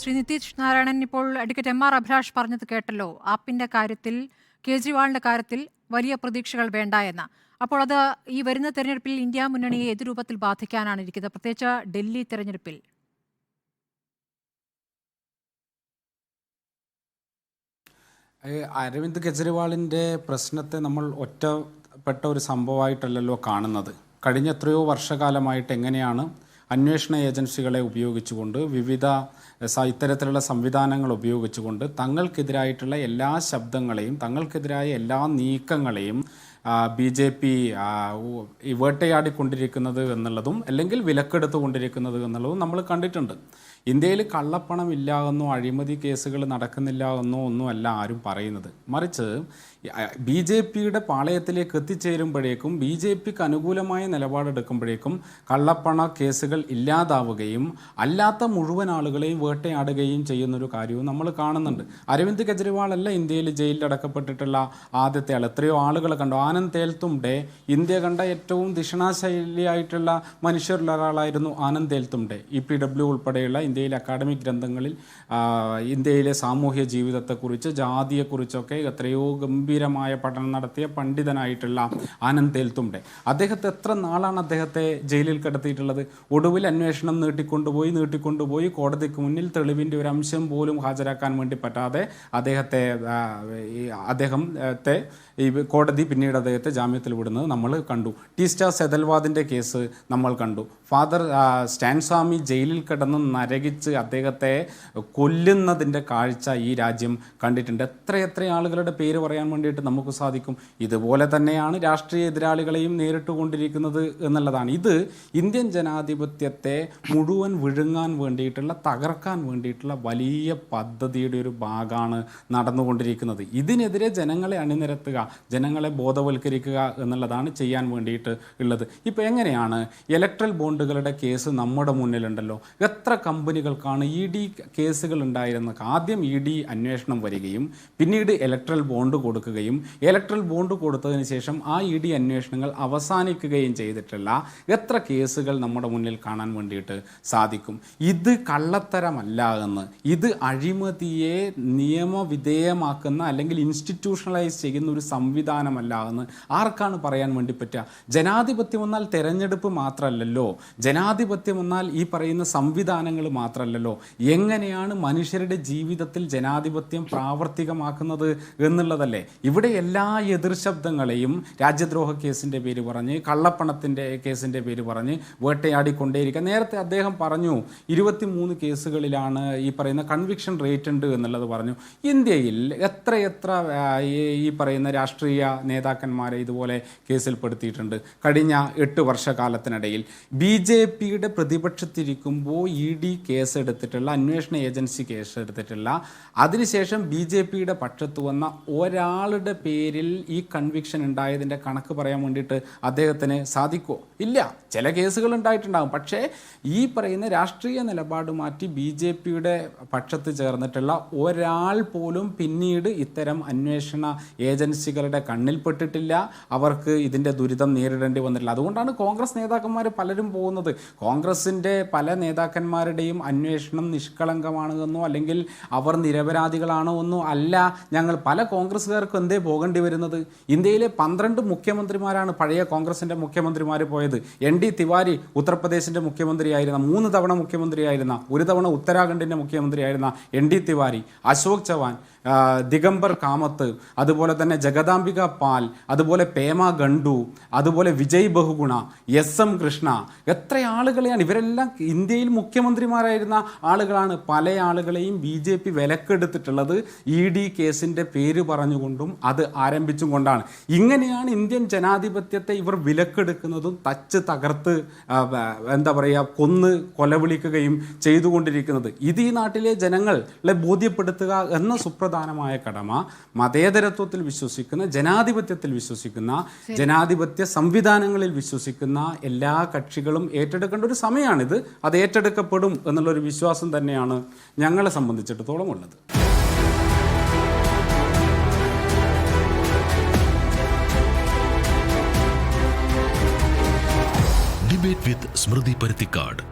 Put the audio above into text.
ശ്രീ നിതീഷ് നാരായണൻ ഇപ്പോൾ advocate M R Abhilash പറഞ്ഞത് കേട്ടല്ലോ. ആപ്പിന്റെ കാര്യത്തിൽ കേജ്രിവാളിന്റെ കാര്യത്തിൽ വലിയ പ്രതീക്ഷകൾ വേണ്ട എന്ന്. അപ്പോൾ അത് ഈ വരുന്ന തെരഞ്ഞെടുപ്പിൽ ഇന്ത്യ മുന്നണിയെ ഏത് രൂപത്തിൽ ബാധിക്കാനാണ് ഇരിക്കുന്നത്? പ്രത്യേകിച്ച് ഡൽഹി തെരഞ്ഞെടുപ്പിൽ. അരവിന്ദ് കെജ്രിവാളിന്റെ പ്രശ്നത്തെ നമ്മൾ ഒറ്റപ്പെട്ട ഒരു സംഭവമായിട്ടല്ലല്ലോ കാണുന്നത്. കഴിഞ്ഞ എത്രയോ വർഷകാലമായിട്ട് എങ്ങനെയാണ് അന്വേഷണ ഏജൻസികളെ ഉപയോഗിച്ചുകൊണ്ട് വിവിധ ഇത്തരത്തിലുള്ള സംവിധാനങ്ങൾ ഉപയോഗിച്ചുകൊണ്ട് തങ്ങൾക്കെതിരായിട്ടുള്ള എല്ലാ ശബ്ദങ്ങളെയും തങ്ങൾക്കെതിരായ എല്ലാ നീക്കങ്ങളെയും ബി ജെ പി വേട്ടയാടിക്കൊണ്ടിരിക്കുന്നത് എന്നുള്ളതും അല്ലെങ്കിൽ വിലക്കെടുത്തുകൊണ്ടിരിക്കുന്നത് എന്നുള്ളതും നമ്മൾ കണ്ടിട്ടുണ്ട്. ഇന്ത്യയിൽ കള്ളപ്പണം ഇല്ല എന്നോ അഴിമതി കേസുകൾ നടക്കുന്നില്ല എന്നോ ഒന്നുമല്ല ആരും പറയുന്നത്. മറിച്ച് ബി ജെ പിയുടെ പാളയത്തിലേക്ക് എത്തിച്ചേരുമ്പോഴേക്കും ബി ജെ പിക്ക് അനുകൂലമായ നിലപാടെടുക്കുമ്പോഴേക്കും കള്ളപ്പണ കേസുകൾ ഇല്ലാതാവുകയും അല്ലാത്ത മുഴുവൻ ആളുകളെയും വേട്ടയാടുകയും ചെയ്യുന്നൊരു കാര്യവും നമ്മൾ കാണുന്നുണ്ട്. അരവിന്ദ് കെജ്രിവാൾ അല്ല ഇന്ത്യയിൽ ജയിലിൽ അടക്കപ്പെട്ടിട്ടുള്ള ആദ്യത്തെ ആൾ. എത്രയോ ആളുകൾ കണ്ടു. ആനന്ദ് തേൽത്തുംഡെ ഇന്ത്യ കണ്ട ഏറ്റവും ദിഷണാശൈലിയായിട്ടുള്ള മനുഷ്യരിൽ ഒരാളായിരുന്നു Anand Teltumbde E P W ഉൾപ്പെടെയുള്ള ഇന്ത്യയിലെ അക്കാഡമിക് ഗ്രന്ഥങ്ങളിൽ ഇന്ത്യയിലെ സാമൂഹ്യ ജീവിതത്തെക്കുറിച്ച് ജാതിയെക്കുറിച്ചൊക്കെ എത്രയോ ഗംഭീരമായ പഠനം നടത്തിയ പണ്ഡിതനായിട്ടുള്ള ആനന്ദ് തേൽത്തുമ്പെ അദ്ദേഹത്തെ എത്ര നാളാണ് അദ്ദേഹത്തെ ജയിലിൽ കിടത്തിയിട്ടുള്ളത്? ഒടുവിൽ അന്വേഷണം നീട്ടിക്കൊണ്ടുപോയി നീട്ടിക്കൊണ്ടുപോയി കോടതിക്ക് മുന്നിൽ തെളിവിന്റെ ഒരു അംശം പോലും ഹാജരാക്കാൻ വേണ്ടി പറ്റാതെ അദ്ദേഹത്തെ അദ്ദേഹത്തെ ഈ കോടതി പിന്നീട് അദ്ദേഹത്തെ ജാമ്യത്തിൽ വിടുന്നത് നമ്മൾ കണ്ടു. ടി സ്റ്റാർ സെതൽവാദിന്റെ കേസ് നമ്മൾ കണ്ടു. ഫാദർ സ്റ്റാൻസ്വാമി സ്റ്റാൻ സ്വാമി ജയിലിൽ കിടന്ന് നരകിച്ച് അദ്ദേഹത്തെ കൊല്ലുന്നതിന്റെ കാഴ്ച ഈ രാജ്യം കണ്ടിട്ടുണ്ട്. എത്രയെത്ര എത്ര ആളുകളുടെ പേര് പറയാൻ വേണ്ടിയിട്ട് നമുക്ക് സാധിക്കും? ഇതുപോലെ തന്നെയാണ് രാഷ്ട്രീയ എതിരാളികളെയും നേരിട്ടുകൊണ്ടിരിക്കുന്നത് എന്നുള്ളതാണ്. ഇത് ഇന്ത്യൻ ജനാധിപത്യത്തെ മുഴുവൻ വിഴുങ്ങാൻ വേണ്ടിയിട്ടുള്ള തകർക്കാൻ വേണ്ടിയിട്ടുള്ള വലിയ പദ്ധതിയുടെ ഒരു ഭാഗമാണ് നടന്നുകൊണ്ടിരിക്കുന്നത്. ഇതിനെതിരെ ജനങ്ങളെ അണിനിരത്തുക ജനങ്ങളെ ബോധവൽക്കരിക്കുക എന്നുള്ളതാണ് ചെയ്യാൻ വേണ്ടിയിട്ട് ഉള്ളത്. ഇപ്പോൾ എങ്ങനെയാണ്? ഇലക്ട്രൽ ബോണ്ടുകളുടെ കേസ് നമ്മുടെ മുന്നിലുണ്ടല്ലോ. എത്ര കമ്പനികൾക്കാണ് ഇ ഡി കേസുകൾ ഉണ്ടായിരുന്ന ആദ്യം ഇ ഡി അന്വേഷണം വരികയും പിന്നീട് ഇലക്ട്രൽ ബോണ്ട് കൊടുക്കുകയും ഇലക്ട്രൽ ബോണ്ട് കൊടുത്തതിന് ശേഷം ആ ഇ ഡി അന്വേഷണങ്ങൾ അവസാനിക്കുകയും ചെയ്തിട്ടുള്ള എത്ര കേസുകൾ നമ്മുടെ മുന്നിൽ കാണാൻ വേണ്ടിയിട്ട് സാധിക്കും. ഇത് കള്ളത്തരമല്ല എന്ന്. ഇത് അഴിമതിയെ നിയമവിധേയമാക്കുന്ന അല്ലെങ്കിൽ ഇൻസ്റ്റിറ്റ്യൂഷണലൈസ് ചെയ്യുന്ന ഒരു സംവിധാനമല്ല എന്ന് ആർക്കാണ് പറയാൻ വേണ്ടി പറ്റുക? ജനാധിപത്യം എന്നാൽ തെരഞ്ഞെടുപ്പ് മാത്രമല്ലല്ലോ. ജനാധിപത്യം എന്നാൽ ഈ പറയുന്ന സംവിധാനങ്ങൾ മാത്രമല്ലല്ലോ. എങ്ങനെയാണ് മനുഷ്യരുടെ ജീവിതത്തിൽ ജനാധിപത്യം പ്രാവർത്തികമാക്കുന്നത് എന്നുള്ളതല്ലേ? ഇവിടെ എല്ലാ എതിർ ശബ്ദങ്ങളെയും രാജ്യദ്രോഹ കേസിന്റെ പേര് പറഞ്ഞ് കള്ളപ്പണത്തിന്റെ കേസിന്റെ പേര് പറഞ്ഞ് വേട്ടയാടിക്കൊണ്ടേയിരിക്കുക നേരത്തെ അദ്ദേഹം പറഞ്ഞു ഇരുപത്തിമൂന്ന് കേസുകളിലാണ് ഈ പറയുന്ന കൺവിക്ഷൻ റേറ്റ് ഉണ്ട് എന്നുള്ളത് പറഞ്ഞു. ഇന്ത്യയിൽ എത്രയെത്ര എത്ര ഈ- പറയുന്ന രാഷ്ട്രീയ നേതാക്കന്മാരെ ഇതുപോലെ കേസിൽപ്പെടുത്തിയിട്ടുണ്ട് കഴിഞ്ഞ എട്ട് വർഷക്കാലത്തിനിടയിൽ ബി ജെ പിയുടെ പ്രതിപക്ഷത്തിരിക്കുമ്പോൾ ഇ ഡി കേസെടുത്തിട്ടുള്ള അന്വേഷണ ഏജൻസി കേസ് എടുത്തിട്ടില്ല അതിനുശേഷം ബി ജെ പിയുടെ പക്ഷത്ത് വന്ന ഒരാളുടെ പേരിൽ ഈ കൺവിക്ഷൻ ഉണ്ടായതിന്റെ കണക്ക് പറയാൻ വേണ്ടിയിട്ട് അദ്ദേഹത്തിന് സാധിക്കുമോ ഇല്ല. ചില കേസുകൾ ഉണ്ടായിട്ടുണ്ടാകും. പക്ഷേ ഈ പറയുന്ന രാഷ്ട്രീയ നിലപാട് മാറ്റി ബി ജെ പിയുടെ പക്ഷത്ത് ചേർന്നിട്ടുള്ള ഒരാൾ പോലും പിന്നീട് ഇത്തരം അന്വേഷണ ഏജൻസികളുടെ കണ്ണിൽപ്പെട്ടിട്ടില്ല അവർക്ക് ഇതിന്റെ ദുരിതം നേരിടേണ്ടി വന്നിട്ടില്ല. അതുകൊണ്ടാണ് കോൺഗ്രസ് നേതാക്കന്മാർ പലരും പോകുന്നത്. കോൺഗ്രസിന്റെ പല നേതാക്കന്മാരുടെയും അന്വേഷണം നിഷ്കളങ്കമാണ് എന്നോ അല്ലെങ്കിൽ അവർ നിരപരാധികളാണോ എന്നോ അല്ല ഞങ്ങൾ പല കോൺഗ്രസ്സുകാർക്കും എന്തേ പോകേണ്ടി വരുന്നത്? ഇന്ത്യയിലെ പന്ത്രണ്ട് മുഖ്യമന്ത്രിമാരാണ് പഴയ കോൺഗ്രസിന്റെ മുഖ്യമന്ത്രിമാർ പോയത്. എൻ ഡി തിവാരി ഉത്തർപ്രദേശിന്റെ മുഖ്യമന്ത്രിയായിരുന്ന മൂന്ന് തവണ മുഖ്യമന്ത്രിയായിരുന്ന ഒരു തവണ ഉത്തരാഖണ്ഡിന്റെ മുഖ്യമന്ത്രിയായിരുന്ന എൻ ഡി തിവാരി അശോക് ചവാൻ ദിഗംബർ കാമത്ത് അതുപോലെ തന്നെ ജഗദാംബിക പാൽ അതുപോലെ പേമ ഗണ്ടു അതുപോലെ വിജയ് ബഹുഗുണ എസ് എം കൃഷ്ണ എത്ര ആളുകളെയാണ് ഇവരെല്ലാം ഇന്ത്യയിൽ മുഖ്യമന്ത്രിമാരായിരുന്ന ആളുകളാണ്. പല ആളുകളെയും ബി ജെ പി വിലക്കെടുത്തിട്ടുള്ളത് ഇ ഡി കേസിന്റെ പേര് പറഞ്ഞുകൊണ്ടും അത് ആരംഭിച്ചും കൊണ്ടാണ്. ഇങ്ങനെയാണ് ഇന്ത്യൻ ജനാധിപത്യത്തെ ഇവർ വിലക്കെടുക്കുന്നതും തച്ച് തകർത്ത് എന്താ പറയുക കൊന്ന് കൊലവിളിക്കുകയും ചെയ്തുകൊണ്ടിരിക്കുന്നത്. ഇത് ഈ നാട്ടിലെ ജനങ്ങളെ ബോധ്യപ്പെടുത്തുക എന്ന സുപ്രധാനമായ കടമ മതേതരത്വത്തിൽ വിശ്വസിക്കുന്ന ജനാധിപത്യത്തിൽ വിശ്വസിക്കുന്ന ജനാധിപത്യ സംവിധാനങ്ങളിൽ വിശ്വസിക്കുന്ന എല്ലാ കക്ഷികളും ഏറ്റെടുക്കേണ്ട ഒരു സമയമാണിത്. അത് ഏറ്റെടുക്കപ്പെടും എന്നുള്ളൊരു വിശ്വാസം തന്നെയാണ് ഞങ്ങളെ സംബന്ധിച്ചിടത്തോളം ഉള്ളത്. ഡിബേറ്റ് വിത്ത് സ്മൃതി പരുത്തിക്കാട്